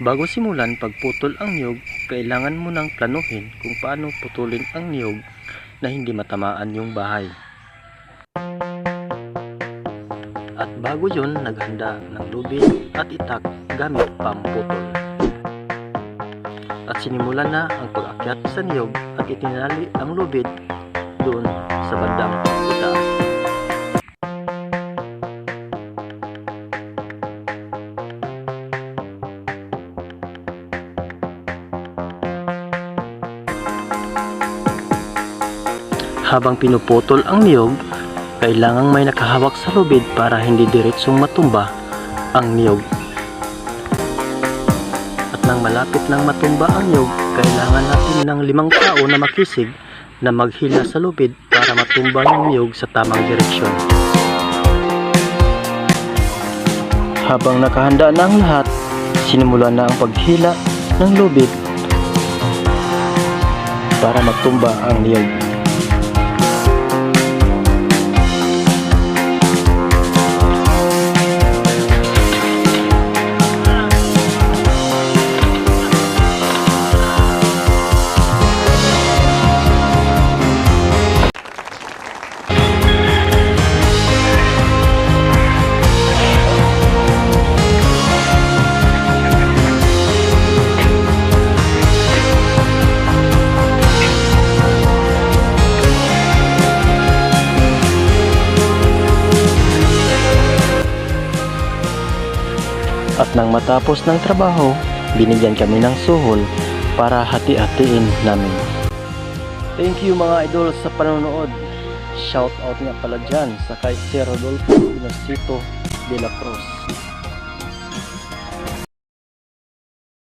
Bago simulan pagputol ang niyog, kailangan mo nang planuhin kung paano putulin ang niyog na hindi matamaan yung bahay. At bago yun, naghanda ng lubid at itak gamit pamputol. At sinimulan na ang pag-akyat sa niyog at itinali ang lubid doon sa bandang Habang pinuputol ang niyog, kailangang may nakahawak sa lubid para hindi diretsong matumba ang niyog. At nang malapit nang matumba ang niyog, kailangan natin ng limang tao na makisig na maghila sa lubid para matumba yung niyog sa tamang direksyon. Habang nakahanda na ang lahat, sinimulan na ang paghila ng lubid para matumba ang niyog. At nang matapos ng trabaho, binigyan kami ng suhol para hati-hatiin namin. Thank you mga idol sa panonood. Shout out nga pala dyan sa kay Sir Rodolfo Inosito de la Cruz.